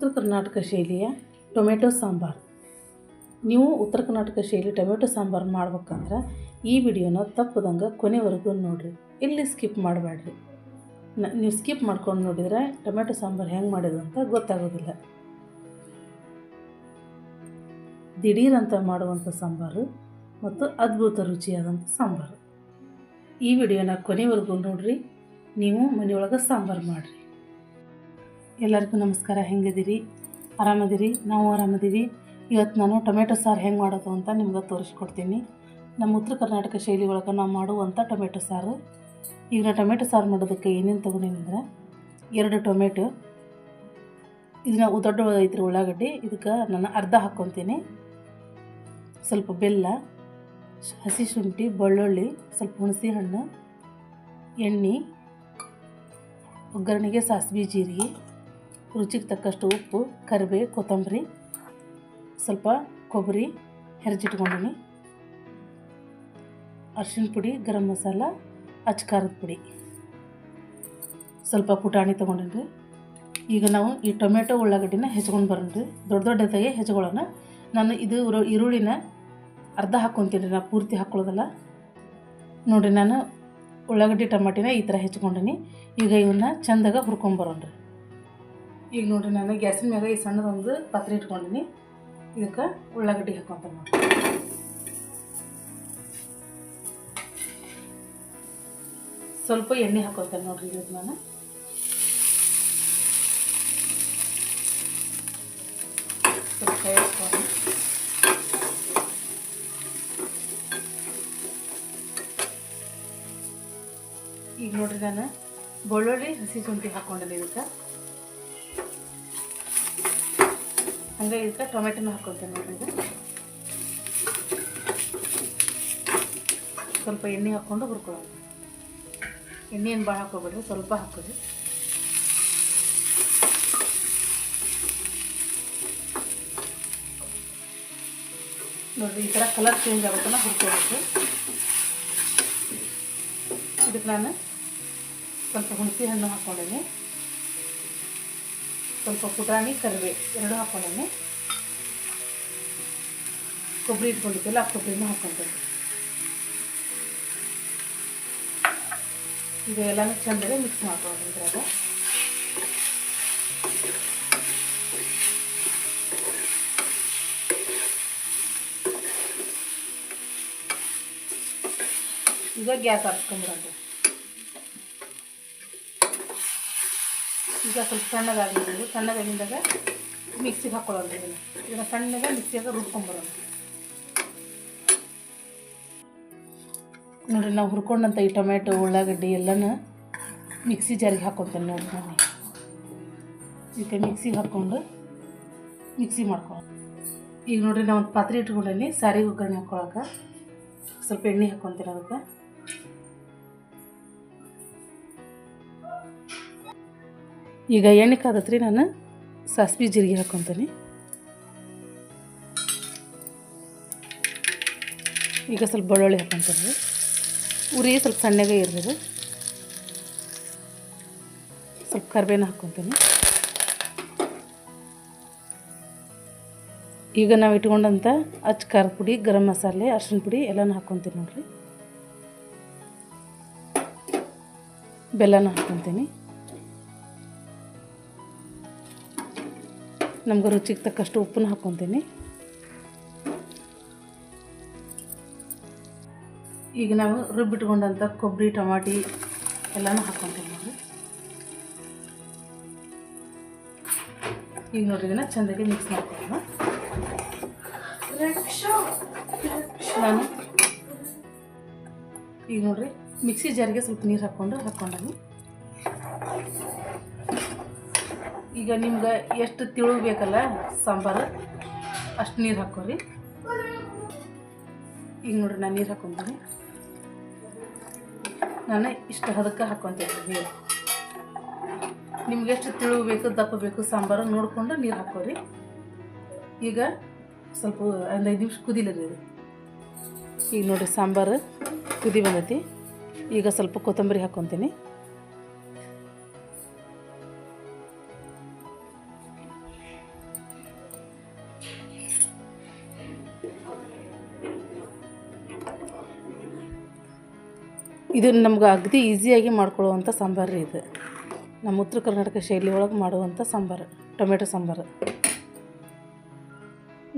ಉತ್ತರ ಕರ್ನಾಟಕ ಶೈಲಿಯ ಟೊಮೆಟೊ ಸಾಂಬಾರು. ನೀವು ಉತ್ತರ ಕರ್ನಾಟಕ ಶೈಲಿ ಟೊಮೆಟೊ ಸಾಂಬಾರು ಮಾಡ್ಬೇಕಂದ್ರೆ ಈ ವಿಡಿಯೋನ ತಪ್ಪದಂಗೆ ಕೊನೆವರೆಗೂ ನೋಡಿರಿ. ಇಲ್ಲಿ ಸ್ಕಿಪ್ ಮಾಡಬೇಡ್ರಿ. ನೀವು ಸ್ಕಿಪ್ ಮಾಡ್ಕೊಂಡು ನೋಡಿದರೆ ಟೊಮೆಟೊ ಸಾಂಬಾರು ಹೆಂಗೆ ಮಾಡೋದು ಅಂತ ಗೊತ್ತಾಗೋದಿಲ್ಲ. ದಿಢೀರಂತ ಮಾಡುವಂಥ ಸಾಂಬಾರು ಮತ್ತು ಅದ್ಭುತ ರುಚಿಯಾದಂಥ ಸಾಂಬಾರು. ಈ ವಿಡಿಯೋನ ಕೊನೆವರೆಗೂ ನೋಡಿರಿ. ನೀವು ಮನೆಯೊಳಗೆ ಸಾಂಬಾರು ಮಾಡಿರಿ. ಎಲ್ಲರಿಗೂ ನಮಸ್ಕಾರ. ಹೆಂಗಿದ್ದೀರಿ? ಆರಾಮದಿರಿ ನಾವು ಆರಾಮದೀವಿ ಇವತ್ತು ನಾನು ಟೊಮೆಟೊ ಸಾರು ಹೆಂಗೆ ಮಾಡೋದು ಅಂತ ನಿಮ್ಗೆ ತೋರಿಸ್ಕೊಡ್ತೀನಿ. ನಮ್ಮ ಉತ್ತರ ಕರ್ನಾಟಕ ಶೈಲಿ ಒಳಗೆ ನಾವು ಮಾಡುವಂಥ ಟೊಮೆಟೊ ಸಾರು. ಈಗ ನಾನು ಟೊಮೆಟೊ ಸಾರು ಮಾಡೋದಕ್ಕೆ ಏನೇನು ತೊಗೊಂಡೇನಂದ್ರೆ, ಎರಡು ಟೊಮೆಟೊ, ಇದನ್ನ ದೊಡ್ಡ ಐತ್ರಿ ಉಳ್ಳಾಗಡ್ಡಿ, ಇದಕ್ಕೆ ನಾನು ಅರ್ಧ ಹಾಕ್ಕೊತೀನಿ ಸ್ವಲ್ಪ ಬೆಲ್ಲ, ಹಸಿ ಶುಂಠಿ, ಬೆಳ್ಳುಳ್ಳಿ, ಸ್ವಲ್ಪ ಹುಣಸೆ ಹಣ್ಣು ಎಣ್ಣೆ, ಒಗ್ಗರಣೆಗೆ ಸಾಸಿವೆ, ಜೀರಿಗೆ ರುಚಿಗೆ ತಕ್ಕಷ್ಟು ಉಪ್ಪು, ಕರಿಬೇವು, ಕೊತ್ತಂಬರಿ, ಸ್ವಲ್ಪ ಕೊಬ್ಬರಿ ಹೆರಜಿಟ್ಕೊಂಡೀನಿ. ಅರ್ಶಿಣ ಪುಡಿ, ಗರಂ ಮಸಾಲ, ಅಚ್ಚ ಖಾರದ ಪುಡಿ. ಸ್ವಲ್ಪ ಪುಟಾಣಿ ತೊಗೊಂಡಿನಿ ಈಗ ನಾವು ಈ ಟೊಮೆಟೊ ಉಳ್ಳಾಗಡ್ಡಿನ ಹೆಚ್ಕೊಂಡು ಬರೋಣ್ರಿ. ದೊಡ್ಡ ದೊಡ್ಡದಾಗೆ ಹೆಚ್ಕೊಳ್ಳೋಣ ನಾನು ಇದು ಈರುಳ್ಳಿನ ಅರ್ಧ ಹಾಕ್ಕೊತೀನಿ ರೀ ನಾ ಪೂರ್ತಿ ಹಾಕ್ಕೊಳ್ಳೋದಲ್ಲ ನೋಡಿರಿ, ನಾನು ಉಳ್ಳಾಗಡ್ಡಿ ಟಮಾಟಿನ ಈ ಥರ ಹೆಚ್ಕೊಂಡಿನಿ ಈಗ ಇವನ್ನ ಚಂದಾಗ ಹುರ್ಕೊಂಬರೋಣ್ರಿ ಈಗ ನೋಡಿರಿ ನಾನು ಗ್ಯಾಸಿನ ಮ್ಯಾಗ ಈ ಸಣ್ಣದೊಂದು ಪಾತ್ರೆ ಇಟ್ಕೊಂಡಿನಿ. ಇದಕ್ಕೆ ಉಳ್ಳಾಗಡ್ಡಿ ಹಾಕೊಂತ ಸ್ವಲ್ಪ ಎಣ್ಣೆ ಹಾಕೋತೇನೆ ನೋಡ್ರಿ ಇದಕ್ಕೆ ನಾನು ಸ್ವಲ್ಪ ಕೈಸ್ಕೊಂಡು ಈಗ ನೋಡ್ರಿ ನಾನು ಬೆಳ್ಳುಳ್ಳಿ, ಹಸಿ ಶುಂಠಿ ಹಾಕ್ಕೊಂಡಿನಿ ಇದಕ್ಕೆ. ಹಂಗೆ ಇದಕ್ಕೆ ಟೊಮೆಟೊನ ಹಾಕೊಳ್ತೇನೆ ನೋಡ್ರಿ. ಇದು ಸ್ವಲ್ಪ ಎಣ್ಣೆ ಹಾಕ್ಕೊಂಡು ಹುರ್ಕೊಳ್ಳೋದು. ಎಣ್ಣೆ ಏನು ಭಾಳ ಹಾಕೋಬೇಡ್ರಿ ಸ್ವಲ್ಪ ಹಾಕೋದು ನೋಡಿರಿ, ಈ ಥರ ಕಲರ್ ಚೇಂಜ್ ಆಗುತ್ತಲ್ಲ ಹುರ್ಕೋಬೇಕು ಇದಕ್ಕೆ ನಾನು ಸ್ವಲ್ಪ ಹುಣಸೆ ಹಣ್ಣು ಹಾಕ್ಕೊಂಡೇನೆ ಸ್ವಲ್ಪ ಪುಟಾಣಿ ಕರಿಬೇವು ಎರಡು ಹಾಕ್ಕೊಂಡೇನೆ ಕೊಬ್ಬರಿ ಇಟ್ಕೊಂಡಿದ್ದೆಲ್ಲ ಆ ಕೊಬ್ಬರಿನೂ ಹಾಕ್ಕೊಂತೇನೆ ಈಗ ಎಲ್ಲನೂ ಚಂದರೆ ಮಿಕ್ಸ್ ಮಾಡ್ಕೊಂಡು ಇದ್ರಾಗ. ಈಗ ಗ್ಯಾಸ್ ಹಾಕ್ಕೊಂಡ್ಬಿಡೋದು ಈಗ ಸ್ವಲ್ಪ ಸಣ್ಣದಾಗಿ ಸಣ್ಣಗಾಗಿದ್ದಾಗ ಮಿಕ್ಸಿಗೆ ಹಾಕ್ಕೊಳ್ಳೋದು ಇದನ್ನು. ಇದನ್ನು ಸಣ್ಣಗೆ ಮಿಕ್ಸಿಯಾಗ ರುಬ್ಕೊಂಬರೋದು. ನೋಡಿರಿ, ನಾವು ಹುರ್ಕೊಂಡಂಥ ಈ ಟೊಮೆಟೊ ಉಳ್ಳಾಗಡ್ಡಿ ಎಲ್ಲನ ಮಿಕ್ಸಿ ಜಾರಿಗೆ ಹಾಕ್ಕೊತೇನೆ ನೋಡಿ ನಾನು ಇದಕ್ಕೆ ಮಿಕ್ಸಿಗೆ ಹಾಕ್ಕೊಂಡು ಮಿಕ್ಸಿ ಮಾಡ್ಕೊಂಡು ಈಗ ನೋಡಿರಿ ನಾವು ಒಂದು ಪಾತ್ರೆ ಇಟ್ಕೊಂಡೇನಿ, ಸಾರಿಗೆ ಒಗ್ಗರಣೆ ಹಾಕ್ಕೊಳಕ್ಕೆ ಸ್ವಲ್ಪ ಎಣ್ಣೆ ಹಾಕ್ಕೊತೀನಿ ಅದಕ್ಕೆ. ಈಗ ಎಣ್ಣೆ ಕಾದತ್ರಿ ನಾನು ಸಾಸಿವೆ ಜೀರಿಗೆ ಹಾಕ್ಕೊತೀನಿ ಈಗ ಸ್ವಲ್ಪ ಬೆಳ್ಳುಳ್ಳಿ ಹಾಕೊತೀನಿ. ಉರಿ ಸ್ವಲ್ಪ ಸಣ್ಣಗೆ ಇರ್ಬೋದು. ಸ್ವಲ್ಪ ಕರಿಬೇನ ಹಾಕ್ಕೊತೀನಿ ಈಗ ನಾವು ಇಟ್ಕೊಂಡಂಥ ಅಚ್ಚ ಖಾರದ ಪುಡಿ, ಗರಂ ಮಸಾಲೆ ಅರ್ಶಿನ ಪುಡಿ ಎಲ್ಲನೂ ಹಾಕ್ಕೊತೀನಿ ನೋಡಿರಿ. ಬೆಲ್ಲನ ಹಾಕ್ಕೊತೀನಿ ನಮ್ಗೆ ರುಚಿಗೆ ತಕ್ಕಷ್ಟು ಉಪ್ಪನ್ನ ಹಾಕ್ಕೊತೀನಿ. ಈಗ ನಾವು ರುಬ್ಬಿಟ್ಕೊಂಡಂಥ ಕೊಬ್ಬರಿ, ಟಮಾಟಿ ಎಲ್ಲನೂ ಹಾಕ್ಕೊತೀವಿ ನೋಡಿ. ಈಗ ನೋಡ್ರಿ ಇದನ್ನ ಚೆಂದಾಗಿ ಮಿಕ್ಸ್ ಮಾಡ್ಕೊಳ್ಳೋಣ. ನಾನು ಈಗ ನೋಡ್ರಿ, ಮಿಕ್ಸಿ ಜಾರಿಗೆ ಸ್ವಲ್ಪ ನೀರು ಹಾಕ್ಕೊಂಡು ಹಾಕ್ಕೊಂಡಾನಿ. ಈಗ ನಿಮ್ಗೆ ಎಷ್ಟು ತಿಳು ಬೇಕಲ್ಲ? ಸಾಂಬಾರು. ಅಷ್ಟು ನೀರು ಹಾಕೋರಿ ಈಗ ನೋಡ್ರಿ, ನಾನು ನೀರು ಹಾಕ್ಕೊಂತೀನಿ ನಾನು ಇಷ್ಟು ಹದಕ್ಕೆ ಹಾಕೊತೀನಿ ನಿಮ್ಗೆ ಎಷ್ಟು ತಿಳು ಬೇಕು, ದಪ್ಪ ಬೇಕು ಸಾಂಬಾರು ನೋಡಿಕೊಂಡು ನೀರು ಹಾಕೋರಿ ಈಗ ಸ್ವಲ್ಪ ಒಂದು ಐದು ನಿಮಿಷ ಕುದಿಲರಿ ಇದು ಈಗ ನೋಡಿರಿ, ಸಾಂಬಾರು ಕುದಿ ಬಂದೈತಿ. ಈಗ ಸ್ವಲ್ಪ ಕೊತ್ತಂಬರಿ ಹಾಕ್ಕೊತೀನಿ ಇದು ನಮ್ಗೆ ಅಗದಿ ಈಸಿಯಾಗಿ ಮಾಡ್ಕೊಳ್ಳುವಂಥ ಸಾಂಬಾರು ರೀ ಇದು. ನಮ್ಮ ಉತ್ತರ ಕರ್ನಾಟಕ ಶೈಲಿ ಒಳಗೆ ಮಾಡುವಂಥ ಸಾಂಬಾರು, ಟೊಮೆಟೊ ಸಾಂಬಾರು.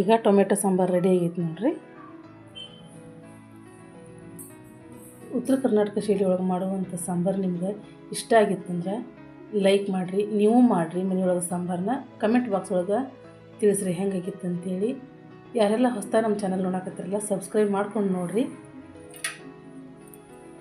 ಈಗ ಟೊಮೆಟೊ ಸಾಂಬಾರು ರೆಡಿ ಆಗೈತೆ ನೋಡಿರಿ. ಉತ್ತರ ಕರ್ನಾಟಕ ಶೈಲಿ ಒಳಗೆ ಮಾಡುವಂಥ ಸಾಂಬಾರು ನಿಮ್ಗೆ ಇಷ್ಟ ಆಗಿತ್ತಂದ್ರೆ ಲೈಕ್ ಮಾಡಿರಿ, ನೀವು ಮಾಡಿರಿ ಮನೆಯೊಳಗೆ ಸಾಂಬಾರನ್ನ ಕಮೆಂಟ್ ಬಾಕ್ಸ್ ಒಳಗೆ ತಿಳಿಸ್ರಿ ಹೆಂಗಾಗಿತ್ತು ಅಂತೇಳಿ. ಯಾರೆಲ್ಲ ಹೊಸ್ದಾಗಿ ನಮ್ಮ ಚಾನಲ್ ನೋಡಕತ್ತಿರಲ್ಲ ಸಬ್ಸ್ಕ್ರೈಬ್ ಮಾಡ್ಕೊಂಡು ನೋಡಿರಿ.